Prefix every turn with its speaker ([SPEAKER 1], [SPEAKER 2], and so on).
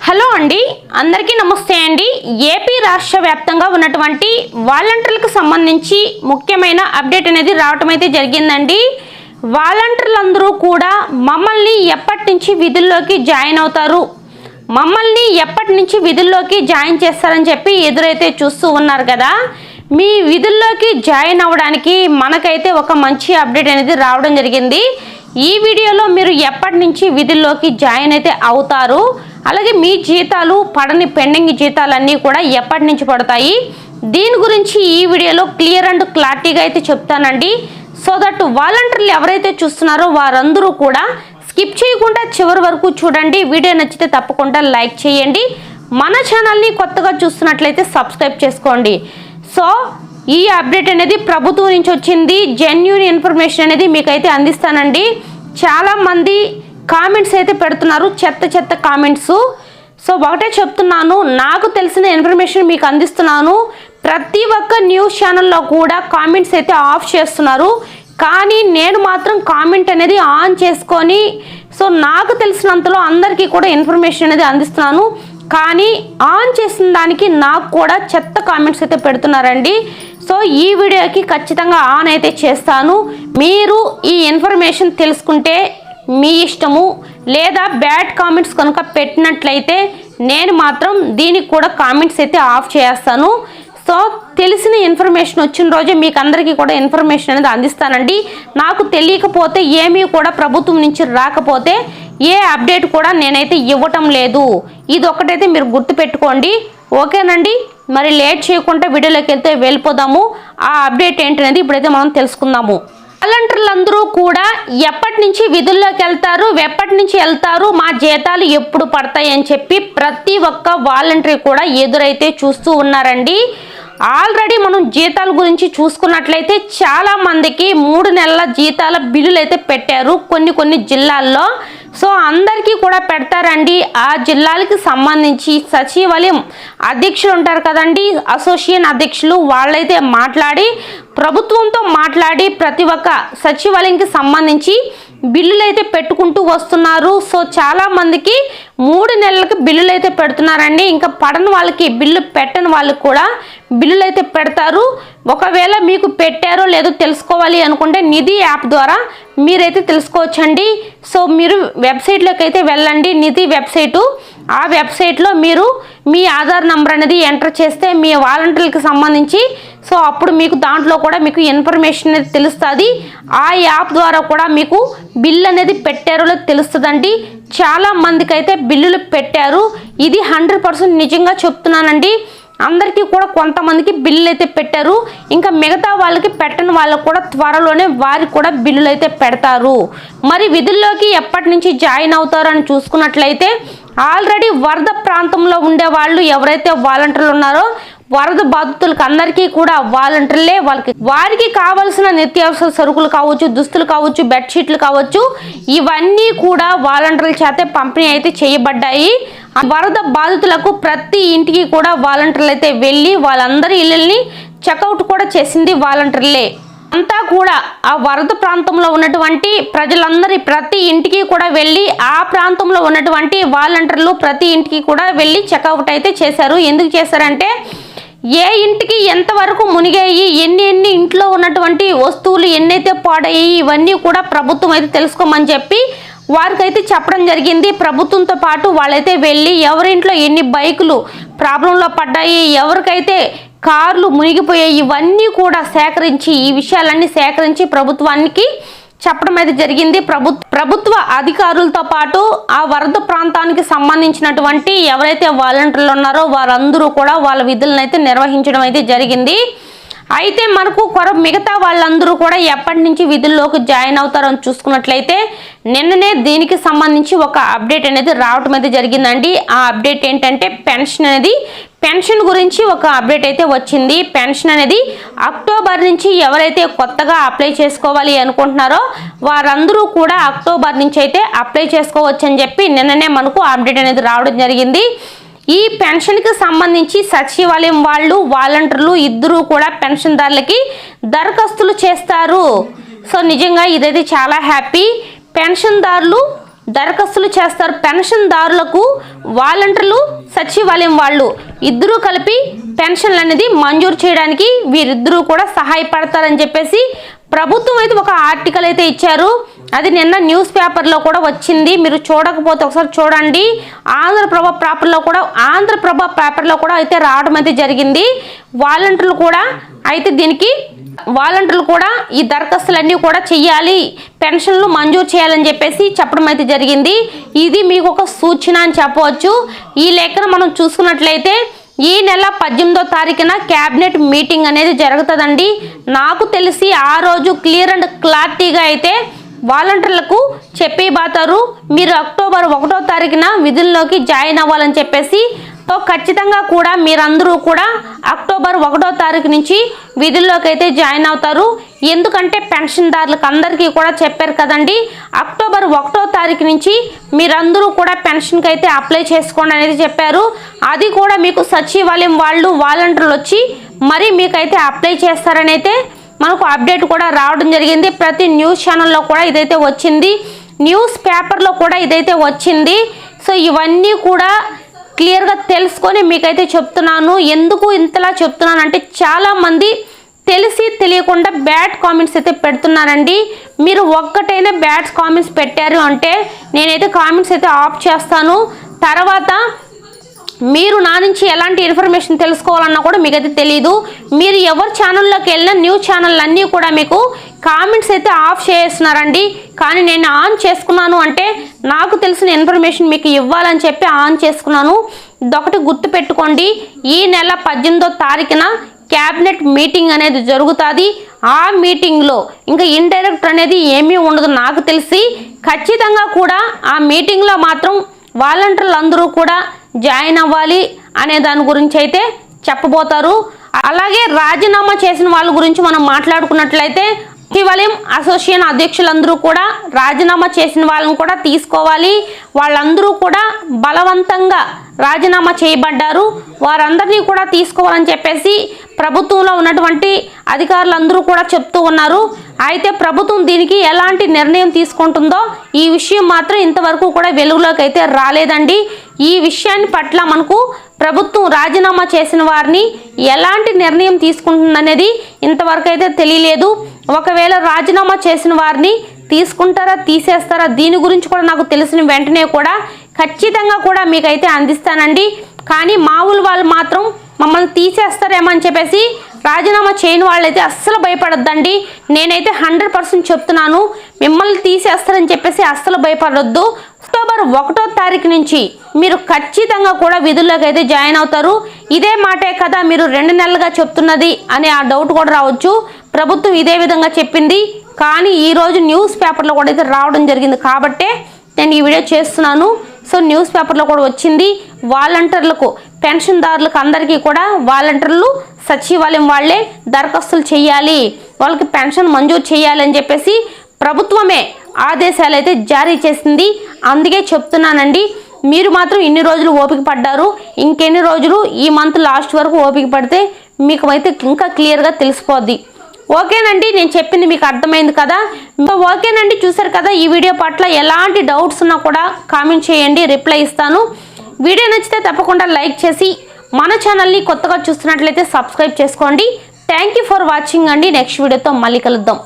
[SPEAKER 1] Hello అండి. అందరికీ నమస్తే అండి. ఏపీ రాష్ట్ర వ్యాప్తంగా ఉన్నటువంటి వాలంటీర్లకు సంబంధించి ముఖ్యమైన అప్డేట్ అనేది రావటం అయితే జరిగిందండి. వాలంటీర్లందరూ కూడా మమ్మల్ని ఎప్పటి నుంచి విధుల్లోకి జాయిన్ అవుతారు? మమ్మల్ని ఎప్పటి నుంచి విధుల్లోకి జాయిన్ చేస్తారని చెప్పి ఎదురైతే చూస్తూ ఉన్నారు కదా. మీ విధుల్లోకి జాయిన్ అవ్వడానికి మనకైతే ఒక మంచి అప్డేట్ అనేది రావడం జరిగింది. ఈ వీడియోలో మీరు ఎప్పటి నుంచి విధుల్లోకి జాయిన్ అయితే అవుతారు? అలాగే మీ జీతాలు పడని పెండింగ్ జీతాలన్నీ కూడా ఎప్పటి నుంచి పడతాయి? దీని గురించి ఈ వీడియోలో క్లియర్ అండ్ క్లారిటీగా అయితే చెప్తానండి. సో దట్ వాలంటీర్లు ఎవరైతే చూస్తున్నారో వారందరూ కూడా స్కిప్ చేయకుండా చివరి వరకు చూడండి. వీడియో నచ్చితే తప్పకుండా లైక్ చేయండి. మన ఛానల్ని కొత్తగా చూస్తున్నట్లయితే సబ్స్క్రైబ్ చేసుకోండి. సో ఈ అప్డేట్ అనేది ప్రభుత్వం నుంచి వచ్చింది. జెన్యున్ ఇన్ఫర్మేషన్ అనేది మీకైతే అందిస్తానండి. చాలామంది కామెంట్స్ అయితే పెడుతున్నారు చెత్త చెత్త కామెంట్స్ సో ఒకటే చెప్తున్నాను నాకు తెలిసిన ఇన్ఫర్మేషన్ మీకు అందిస్తున్నాను. ప్రతి ఒక్క న్యూస్ ఛానల్లో కూడా కామెంట్స్ అయితే ఆఫ్ చేస్తున్నారు. కానీ నేను మాత్రం కామెంట్ అనేది ఆన్ చేసుకొని సో నాకు తెలిసినంతలో అందరికీ కూడా ఇన్ఫర్మేషన్ అనేది అందిస్తున్నాను. కానీ ఆన్ చేసిన దానికి నాకు కూడా చెత్త కామెంట్స్ అయితే పెడుతున్నారండి. సో ఈ వీడియోకి ఖచ్చితంగా ఆన్ అయితే చేస్తాను. మీరు ఈ ఇన్ఫర్మేషన్ తెలుసుకుంటే మీ ఇష్టము లేదా బ్యాడ్ కామెంట్స్ కనుక పెట్టినట్లయితే నేను మాత్రం దీనికి కూడా కామెంట్స్ అయితే ఆఫ్ చేస్తాను. సో తెలిసిన ఇన్ఫర్మేషన్ వచ్చిన రోజే మీకు అందరికీ కూడా ఇన్ఫర్మేషన్ అనేది అందిస్తానండి. నాకు తెలియకపోతే ఏమీ కూడా ప్రభుత్వం నుంచి రాకపోతే ఏ అప్డేట్ కూడా నేనైతే ఇవ్వటం లేదు. ఇది ఒకటైతే మీరు గుర్తుపెట్టుకోండి. ఓకేనండి? మరి లేట్ చేయకుండా వీడియోలోకి వెళ్తే వెళ్ళిపోదాము. ఆ అప్డేట్ ఏంటనేది ఇప్పుడైతే మనం తెలుసుకుందాము. వాలంటీర్లందరూ కూడా ఎప్పటి నుంచి విధుల్లోకి వెళ్తారు? ఎప్పటి నుంచి వెళ్తారు? మా జీతాలు ఎప్పుడు పడతాయి అని చెప్పి ప్రతి ఒక్క వాలంటీర్ కూడా ఎదురైతే చూస్తూ ఉన్నారండి. ఆల్రెడీ మనం జీతాల గురించి చూసుకున్నట్లయితే చాలా మందికి మూడు నెలల జీతాల బిల్లులు అయితే పెట్టారు కొన్ని కొన్ని జిల్లాల్లో. సో అందరికీ కూడా పెడతారండి. ఆ జిల్లాలకి సంబంధించి సచివాలయం అధ్యక్షులు ఉంటారు కదండి అసోసియేషన్ అధ్యక్షులు వాళ్ళైతే మాట్లాడి ప్రభుత్వంతో మాట్లాడి ప్రతి ఒక్క సచివాలయంకి సంబంధించి బిల్లులు అయితే పెట్టుకుంటూ వస్తున్నారు. సో చాలా మందికి మూడు నెలలకు బిల్లులు అయితే పెడుతున్నారండి. ఇంకా పడని వాళ్ళకి బిల్లు పెట్టని వాళ్ళకి కూడా బిల్లులు అయితే పెడతారు. ఒకవేళ మీకు పెట్టారో లేదో తెలుసుకోవాలి అనుకుంటే నిధి యాప్ ద్వారా మీరైతే తెలుసుకోవచ్చండి. సో మీరు వెబ్సైట్లోకి అయితే వెళ్ళండి. నిధి వెబ్సైటు. ఆ వెబ్సైట్లో మీరు మీ ఆధార్ నంబర్ అనేది ఎంటర్ చేస్తే మీ వాలంటీర్లకు సంబంధించి సో అప్పుడు మీకు దాంట్లో కూడా మీకు ఇన్ఫర్మేషన్ అనేది తెలుస్తుంది. ఆ యాప్ ద్వారా కూడా మీకు బిల్ అనేది పెట్టారో తెలుస్తుందండి. చాలా మందికి అయితే బిల్లులు పెట్టారు. ఇది హండ్రెడ్ పర్సెంట్ నిజంగా చెప్తున్నానండి. అందరికీ కూడా కొంతమందికి బిల్లులు అయితే పెట్టారు. ఇంకా మిగతా వాళ్ళకి పెట్టని వాళ్ళకు కూడా త్వరలోనే వారికి కూడా బిల్లులు అయితే పెడతారు. మరి విధుల్లోకి ఎప్పటి నుంచి జాయిన్ అవుతారని అని చూసుకున్నట్లయితే ఆల్రెడీ వరద ప్రాంతంలో ఉండే వాళ్ళు ఎవరైతే వాలంటీర్లు ఉన్నారో వరద బాధితులకు అందరికీ కూడా వాలంటీర్లే వాళ్ళకి వారికి కావలసిన నిత్యావసర సరుకులు కావచ్చు దుస్తులు కావచ్చు బెడ్షీట్లు కావచ్చు ఇవన్నీ కూడా వాలంటీర్ల చేతే పంపిణీ అయితే చేయబడ్డాయి. ఆ వరద బాధితులకు ప్రతి ఇంటికి కూడా వాలంటీర్లు అయితే వెళ్ళి వాళ్ళందరి ఇళ్ళని చెక్అవుట్ కూడా చేసింది వాలంటీర్లే. అంతా కూడా ఆ వరద ప్రాంతంలో ఉన్నటువంటి ప్రజలందరి ప్రతి ఇంటికి కూడా వెళ్ళి ఆ ప్రాంతంలో ఉన్నటువంటి వాలంటీర్లు ప్రతి ఇంటికి కూడా వెళ్ళి చెక్అవుట్ అయితే చేశారు. ఎందుకు చేశారంటే ఏ ఇంటికి ఎంతవరకు మునిగాయి ఎన్ని ఎన్ని ఇంట్లో ఉన్నటువంటి వస్తువులు ఎన్నైతే పాడయ్యాయి ఇవన్నీ కూడా ప్రభుత్వం అయితే తెలుసుకోమని చెప్పి వారికైతే చెప్పడం జరిగింది. ప్రభుత్వంతో పాటు వాళ్ళైతే వెళ్ళి ఎవరింట్లో ఎన్ని బైకులు ప్రాబ్లంలో పడ్డాయి ఎవరికైతే కార్లు మునిగిపోయాయి ఇవన్నీ కూడా సేకరించి ఈ విషయాలన్నీ సేకరించి ప్రభుత్వానికి చెప్పడం అయితే జరిగింది. ప్రభు ప్రభుత్వ అధికారులతో పాటు ఆ వరద ప్రాంతానికి సంబంధించినటువంటి ఎవరైతే వాలంటీర్లు ఉన్నారో వారందరూ కూడా వాళ్ళ విధులను అయితే నిర్వహించడం అయితే జరిగింది. అయితే మనకు కొర మిగతా వాళ్ళందరూ కూడా ఎప్పటి నుంచి విధుల్లోకి జాయిన్ అవుతారని చూసుకున్నట్లయితే నిన్ననే దీనికి సంబంధించి ఒక అప్డేట్ అనేది రావటం అయితే జరిగిందండి. ఆ అప్డేట్ ఏంటంటే పెన్షన్ అనేది పెన్షన్ గురించి ఒక అప్డేట్ అయితే వచ్చింది. పెన్షన్ అనేది అక్టోబర్ నుంచి ఎవరైతే కొత్తగా అప్లై చేసుకోవాలి అనుకుంటున్నారో వారందరూ కూడా అక్టోబర్ నుంచి అయితే అప్లై చేసుకోవచ్చు అని చెప్పి నిన్ననే మనకు అప్డేట్ అనేది రావడం జరిగింది. ఈ పెన్షన్కి సంబంధించి సచివాలయం వాళ్ళు వాలంటీర్లు ఇద్దరు కూడా పెన్షన్దారులకి దరఖాస్తులు చేస్తారు. సో నిజంగా ఇదైతే చాలా హ్యాపీ. పెన్షన్దారులు దరఖాస్తులు చేస్తారు. పెన్షన్దారులకు వాలంటీర్లు సచివాలయం వాళ్ళు ఇద్దరూ కలిపి పెన్షన్లు అనేది మంజూరు చేయడానికి వీరిద్దరూ కూడా సహాయపడతారని చెప్పేసి ప్రభుత్వం అయితే ఒక ఆర్టికల్ అయితే ఇచ్చారు. అది నిన్న న్యూస్ పేపర్లో కూడా వచ్చింది. మీరు చూడకపోతే ఒకసారి చూడండి. ఆంధ్రప్రభ పేపర్లో కూడా ఆంధ్రప్రభ పేపర్లో కూడా అయితే రావడం అయితే జరిగింది. వాలంటీర్లు కూడా అయితే దీనికి వాలంటీర్లు కూడా ఈ దరఖాస్తులన్నీ కూడా చెయ్యాలి. పెన్షన్లు మంజూరు చేయాలని చెప్పేసి చెప్పడం అయితే జరిగింది. ఇది మీకు ఒక సూచన అని చెప్పవచ్చు. ఈ లెక్కన మనం చూసుకున్నట్లయితే ఈ నెల పద్దెనిమిదో తారీఖున క్యాబినెట్ మీటింగ్ అనేది జరుగుతుందండి. నాకు తెలిసి ఆ రోజు క్లియర్ అండ్ క్లారిటీగా అయితే వాలంటీర్లకు చెప్పి బాతారు మీరు అక్టోబర్ ఒకటో తారీఖున విధుల్లోకి జాయిన్ అవ్వాలని చెప్పేసి తో ఖచ్చితంగా కూడా మీరందరూ కూడా అక్టోబర్ ఒకటో తారీఖు నుంచి విధుల్లోకి అయితే జాయిన్ అవుతారు. ఎందుకంటే పెన్షన్దారులకు అందరికీ కూడా చెప్పారు కదండి అక్టోబర్ ఒకటో తారీఖు నుంచి మీరందరూ కూడా పెన్షన్కి అయితే అప్లై చేసుకోండి అనేది చెప్పారు. అది కూడా మీకు సచివాలయం వాళ్ళు వాలంటీర్లు వచ్చి మరి మీకైతే అప్లై చేస్తారని అయితే మనకు అప్డేట్ కూడా రావడం జరిగింది. ప్రతి న్యూస్ ఛానల్లో కూడా ఇదైతే వచ్చింది. న్యూస్ పేపర్లో కూడా ఇదైతే వచ్చింది. సో ఇవన్నీ కూడా క్లియర్గా తెలుసుకొని మీకైతే చెప్తున్నాను. ఎందుకు ఇంతలా చెప్తున్నాను అంటే చాలామంది తెలిసి తెలియకుండా బ్యాడ్ కామెంట్స్ అయితే పెడుతున్నారండి. మీరు ఒక్కటైనా బ్యాడ్ కామెంట్స్ పెట్టారు అంటే నేనైతే కామెంట్స్ అయితే ఆఫ్ చేస్తాను. తర్వాత మీరు నా నుంచి ఎలాంటి ఇన్ఫర్మేషన్ తెలుసుకోవాలన్నా కూడా మీకు అయితే తెలియదు మీరు ఎవరి ఛానల్లోకి వెళ్ళినా న్యూస్ ఛానల్ అన్నీ కూడా మీకు కామెంట్స్ అయితే ఆఫ్ చేస్తున్నారండి. కానీ నేను ఆన్ చేసుకున్నాను అంటే నాకు తెలిసిన ఇన్ఫర్మేషన్ మీకు ఇవ్వాలని చెప్పి ఆన్ చేసుకున్నాను. ఇదొకటి గుర్తు పెట్టుకోండి ఈ నెల పద్దెనిమిదో తారీఖున క్యాబినెట్ మీటింగ్ అనేది జరుగుతుంది. ఆ మీటింగ్లో ఇంకా ఇండైరెక్ట్ అనేది ఏమీ ఉండదు నాకు తెలిసి. ఖచ్చితంగా కూడా ఆ మీటింగ్లో మాత్రం వాలంటీర్లు అందరూ కూడా జాయిన్ అవ్వాలి అనే దాని గురించి అయితే చెప్పబోతారు. అలాగే రాజీనామా చేసిన వాళ్ళ గురించి మనం మాట్లాడుకున్నట్లయితే సచివాలయం అసోసియేషన్ అధ్యక్షులందరూ కూడా రాజీనామా చేసిన వాళ్ళని కూడా తీసుకోవాలి. వాళ్ళందరూ కూడా బలవంతంగా రాజీనామా చేయబడ్డారు. వారందరినీ కూడా తీసుకోవాలని చెప్పేసి ప్రభుత్వంలో ఉన్నటువంటి అధికారులందరూ కూడా చెప్తూ ఉన్నారు. అయితే ప్రభుత్వం దీనికి ఎలాంటి నిర్ణయం తీసుకుంటుందో ఈ విషయం మాత్రం ఇంతవరకు కూడా వెలుగులోకి అయితే రాలేదండి. ఈ విషయాన్ని పట్ల మనకు ప్రభుత్వం రాజీనామా చేసిన వారిని ఎలాంటి నిర్ణయం తీసుకుంటుందనేది ఇంతవరకు అయితే తెలియలేదు. ఒకవేళ రాజీనామా చేసిన వారిని తీసుకుంటారా తీసేస్తారా దీని గురించి కూడా నాకు తెలిసిన వెంటనే కూడా ఖచ్చితంగా కూడా మీకైతే అందిస్తానండి. కానీ మామూలు వాళ్ళు మాత్రం మమ్మల్ని తీసేస్తారేమో అని చెప్పేసి రాజీనామా చేయని వాళ్ళైతే అస్సలు భయపడొద్దండి. నేనైతే హండ్రెడ్ పర్సెంట్ చెప్తున్నాను మిమ్మల్ని తీసేస్తారని చెప్పేసి అస్సలు భయపడొద్దు. అక్టోబర్ ఒకటో తారీఖు నుంచి మీరు ఖచ్చితంగా కూడా విధుల్లోకి అయితే జాయిన్ అవుతారు. ఇదే మాటే కదా మీరు రెండు నెలలుగా చెప్తున్నది అనే ఆ డౌట్ కూడా రావచ్చు. ప్రభుత్వం ఇదే విధంగా చెప్పింది. కానీ ఈరోజు న్యూస్ పేపర్లో కూడా అయితే రావడం జరిగింది కాబట్టే నేను ఈ వీడియో చేస్తున్నాను. సో న్యూస్ పేపర్లో కూడా వచ్చింది. వాలంటీర్లకు పెన్షన్దారులకు అందరికీ కూడా వాలంటీర్లు సచివాలయం వాళ్ళే దరఖాస్తులు చేయాలి. వాళ్ళకి పెన్షన్ మంజూరు చేయాలి అని చెప్పేసి ప్రభుత్వమే ఆదేశాలు అయితే జారీ చేసింది. అందుకే చెప్తున్నానండి మీరు మాత్రం ఇన్ని రోజులు ఓపిక పడ్డారు. ఇంకెన్ని రోజులు ఈ మంత్ లాస్ట్ వరకు ఓపిక పడితే మీకు అయితే ఇంకా క్లియర్గా తెలిసిపోద్ది. ఓకేనండి నేను చెప్పింది మీకు అర్థమైంది కదా? ఓకేనండి చూసారు కదా ఈ వీడియో పట్ల ఎలాంటి డౌట్స్ ఉన్నా కూడా కామెంట్ చేయండి రిప్లై ఇస్తాను. వీడియో నచ్చితే తప్పకుండా లైక్ చేసి మన ఛానల్ని కొత్తగా చూస్తున్నట్లయితే సబ్స్క్రైబ్ చేసుకోండి. థ్యాంక్ యూ ఫర్ వాచింగ్ అండి. నెక్స్ట్ వీడియోతో మళ్ళీ కలుద్దాం.